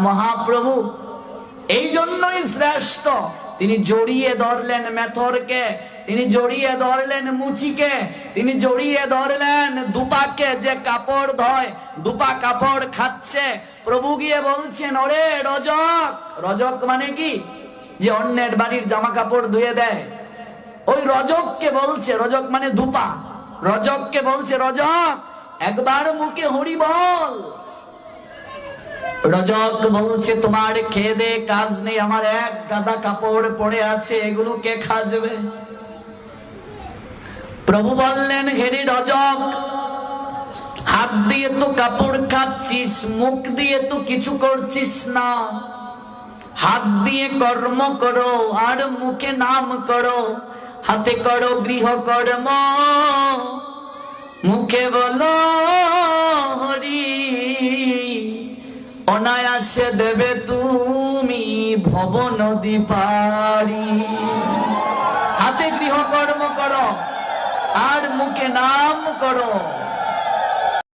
মহাপ্রভু, এই জন্যই শ্রেষ্ঠ। তিনি জড়িয়ে ধরলেন মেথরকে, তিনি জড়িয়ে ধরলেন মুচিকে, তিনি জড়িয়ে ধরলেন দুপাকে যে কাপড় ধয়, দুপা কাপড় খাচ্ছে। প্রভু গিয়ে বলছেন, ওরে রজক রজক মানে কি? যে অন্যের বাড়ির জামা কাপড় ধুয়ে দেয়। ওই রজককে বলছে, রজক মানে দুপা। রজককে বলছে, রজক, একবার মুখে হরি বল রজক বলছে, তোমার খেয়ে দে কাজ নেই, আমার এক গাদা কাপড় পড়ে আছে, এগুলো কে খাজবে? প্রভু বললেন, হেরি রজক, হাত দিয়ে তো কাপড় খাচ্ছিস মুখ দিয়ে তো কিছু করছিস না। হাত দিয়ে কর্ম করো, আর মুখে নাম করো, হাতে করো গৃহ অনায়াসে দেবে তুমি ভব নদী পারি হাতে গৃহ কর্ম করো আর মুখে নাম করো।